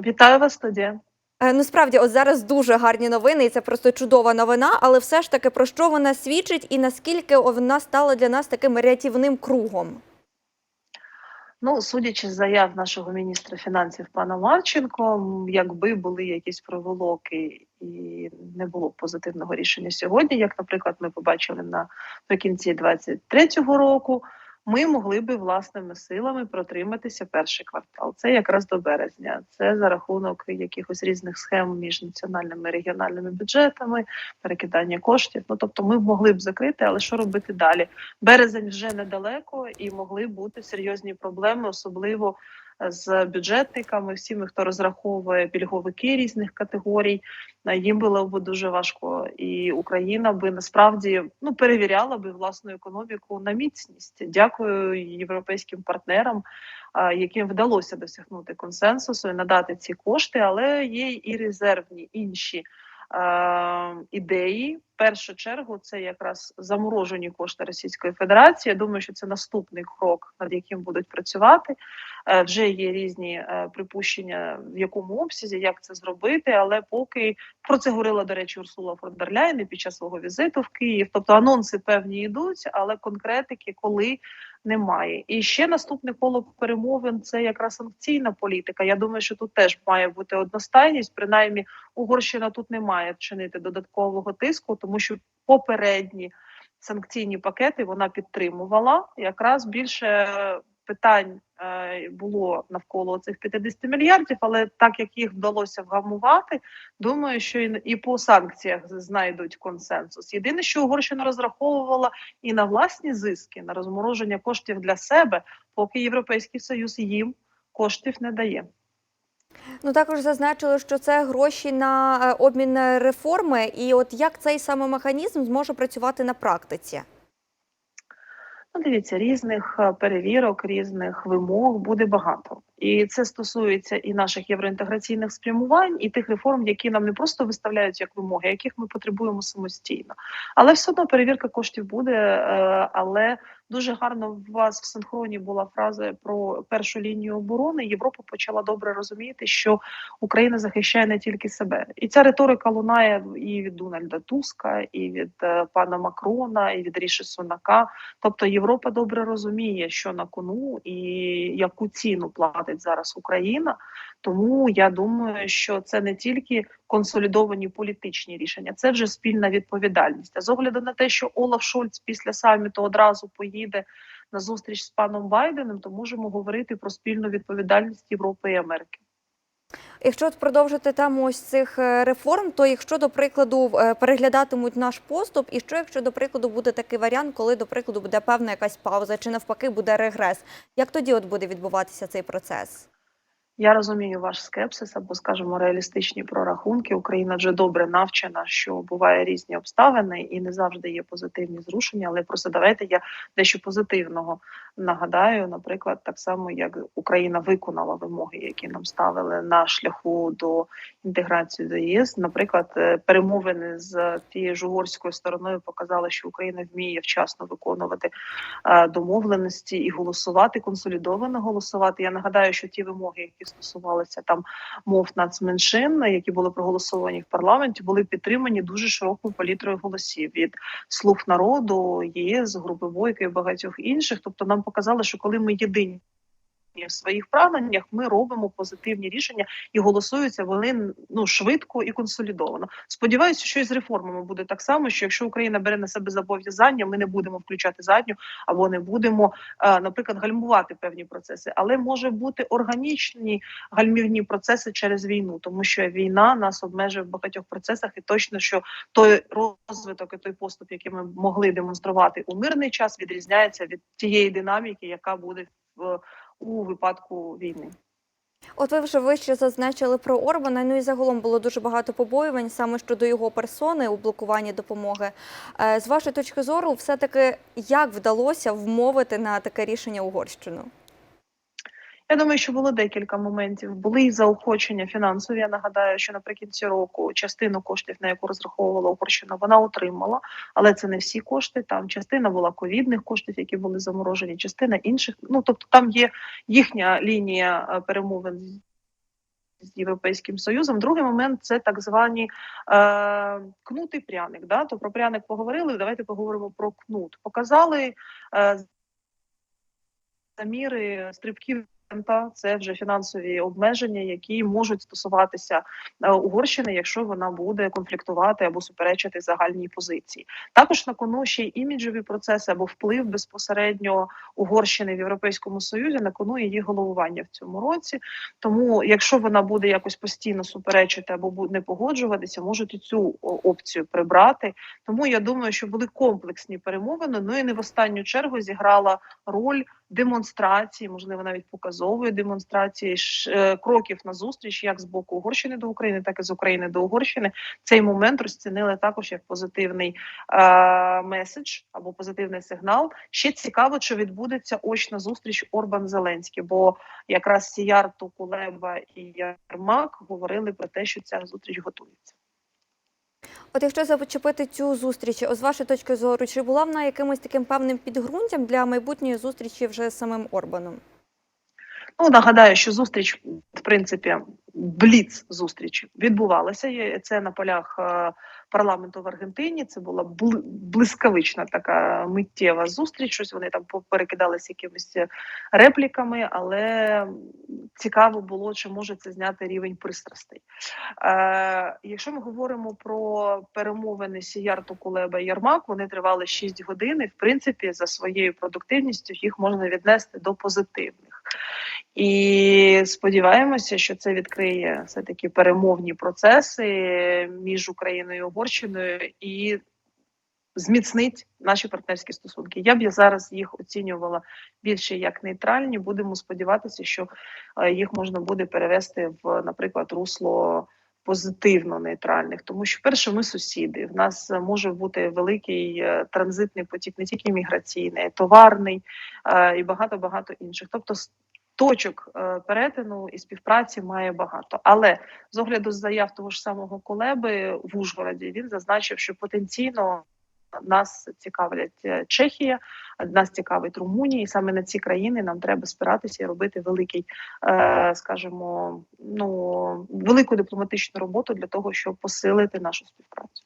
Вітаю вас, студія. Е, Ну, справді, от зараз дуже гарні новини, і це просто чудова новина. Але все ж таки про що вона свідчить, і наскільки вона стала для нас таким рятівним кругом? Ну, судячи з заяв нашого міністра фінансів пана Марченко, якби були якісь проволоки і не було б позитивного рішення сьогодні, як, наприклад, ми побачили наприкінці 23-го року, ми могли би власними силами протриматися перший квартал. Це якраз до березня. Це за рахунок якихось різних схем між національними і регіональними бюджетами, перекидання коштів. Ну тобто, ми могли б закрити, але що робити далі? Березень вже недалеко, і могли бути серйозні проблеми, особливо з бюджетниками, всіми, хто розраховує пільговики різних категорій. е, Їм було б дуже важко, і Україна би насправді ну перевіряла би власну економіку на міцність. Дякую європейським партнерам, яким вдалося досягнути консенсусу і надати ці кошти, але є і резервні інші е, ідеї. В першу чергу це якраз заморожені кошти Російської Федерації. Я думаю, що це наступний крок, над яким будуть працювати. Е, вже є різні е, припущення, в якому обсязі, як це зробити, але поки про це говорила, до речі, Урсула фон дер під час свого візиту в Київ. Тобто анонси певні йдуть, але конкретики, коли немає. І ще наступне коло перемовин це якраз санкційна політика. Я думаю, що тут теж має бути одностайність. Принаймні, Угорщина тут не має вчинити додаткового тиску, тому що попередні санкційні пакети вона підтримувала. Якраз більше питань е, було навколо цих 50 мільярдів, але так як їх вдалося вгамувати, думаю, що і, по санкціях знайдуть консенсус. Єдине, що Угорщина розраховувала і на власні зиски, на розмороження коштів для себе, поки Європейський Союз їм коштів не дає. Ну також зазначили, що це гроші на е, обмін реформи, і от як цей саме механізм зможе працювати на практиці? Ну, дивіться, різних е, перевірок, різних вимог буде багато, і це стосується і наших євроінтеграційних спрямувань, і тих реформ, які нам не просто виставляють як вимоги, яких ми потребуємо самостійно. Але все одно перевірка коштів буде. е, Але дуже гарно в вас в синхроні була фраза про першу лінію оборони. Європа почала добре розуміти, що Україна захищає не тільки себе, і ця риторика лунає і від Дональда Туска, і від е, пана Макрона, і від Ріші Сунака. Тобто Європа добре розуміє, що на кону і яку ціну платить зараз Україна. Тому я думаю, що це не тільки консолідовані політичні рішення, це вже спільна відповідальність. А з огляду на те, що Олаф Шольц після саміту одразу поїде на зустріч з паном Байденом, то можемо говорити про спільну відповідальність Європи і Америки. Якщо от продовжити тему ось цих е, реформ, то якщо до прикладу е, переглядатимуть наш поступ, і що якщо до прикладу буде такий варіант, коли до прикладу буде певна якась пауза, чи навпаки буде регрес, як тоді от буде відбуватися цей процес? Я розумію ваш скепсис або, скажімо, реалістичні прорахунки. Україна вже добре навчена, що буває різні обставини і не завжди є позитивні зрушення. Але просто давайте я дещо позитивного нагадаю. Наприклад, так само як Україна виконала вимоги, які нам ставили на шляху до інтеграції до ЄС. Наприклад, е, перемовини з тією ж угорською стороною показали, що Україна вміє вчасно виконувати е, домовленості і голосувати консолідовано голосувати. Я нагадаю, що ті вимоги, які стосувалися там мов нацменшин, які були проголосовані в парламенті, були підтримані дуже широкою палітрою голосів від слуг народу, ЄС, групи Бойка і багатьох інших. Тобто, нам показали, що коли ми єдині. В своїх прагненнях ми робимо позитивні рішення і голосуються вони ну швидко і консолідовано. Сподіваюся, що і з реформами буде так само. Що якщо Україна бере на себе зобов'язання, ми не будемо включати задню або не будемо, е, наприклад, гальмувати певні процеси, але може бути органічні гальмівні процеси через війну, тому що війна нас обмежує в багатьох процесах, і точно що той розвиток і той поступ, який ми могли демонструвати у мирний час, відрізняється від тієї динаміки, яка буде в у випадку війни. От ви вже вище зазначили про Орбана. Ну і загалом було дуже багато побоювань саме щодо його персони у блокуванні допомоги. Е, З вашої точки зору, все таки як вдалося вмовити на таке рішення Угорщину? Я думаю, що було декілька моментів. Були і заохочення фінансові. Я нагадаю, що наприкінці року частину коштів, на яку розраховувала Угорщина, вона отримала, але це не всі кошти. Там частина була ковідних коштів, які були заморожені, частина інших. Ну тобто, там є їхня лінія е, перемовин з Європейським Союзом. Другий момент це так звані е, кнут і пряник. Да? То про пряник поговорили. Давайте поговоримо про кнут. Показали е, заміри стрибків. Це вже фінансові обмеження, які можуть стосуватися е, Угорщини, якщо вона буде конфліктувати або суперечити загальній позиції. Також на кону ще й іміджові процеси або вплив безпосередньо Угорщини в Європейському Союзі на кону її головування в цьому році. Тому, якщо вона буде якось постійно суперечити або не погоджуватися, можуть і цю опцію прибрати. Тому я думаю, що були комплексні перемовини. Ну і не в останню чергу зіграла роль демонстрації, можливо, навіть показової демонстрації е, кроків на зустріч, як з боку Угорщини до України, так і з України до Угорщини. Цей момент розцінили також як позитивний е, меседж або позитивний сигнал. Ще цікаво, чи відбудеться очна зустріч Орбан Зеленський, бо якраз Сіярту, Кулеба і Ярмак говорили про те, що ця зустріч готується. От якщо зачепити цю зустріч, з вашої точки зору, чи була вона якимось таким певним підґрунтям для майбутньої зустрічі вже з самим Орбаном? Ну нагадаю, що зустріч, в принципі, бліц зустріч відбувалася. Це на полях е, парламенту в Аргентині. Це була блискавична така миттєва зустріч. Щось вони там перекидалися якимись репліками, але цікаво було, чи може це зняти рівень пристрастей. Е, якщо ми говоримо про перемовини Сіярту Кулеба і Ярмак, вони тривали 6 годин. І, в принципі, за своєю продуктивністю їх можна віднести до позитивних. І сподіваємося, що це відкриє все таки перемовні процеси між Україною і Угорщиною і зміцнить наші партнерські стосунки. Я б я зараз їх оцінювала більше як нейтральні. Будемо сподіватися, що е, їх можна буде перевести в, наприклад, русло. Позитивно нейтральних, тому що перше, ми сусіди. В нас може бути великий е, транзитний потік, не тільки міграційний, товарний е, і багато багато інших. Тобто, точок е, перетину і співпраці має багато. Але з огляду з заяв того ж самого Колеби в Ужгороді він зазначив, що потенційно нас цікавлять е, Чехія, нас цікавить Румунія, і саме на ці країни нам треба спиратися і робити великий, е, скажімо, ну велику дипломатичну роботу для того, щоб посилити нашу співпрацю.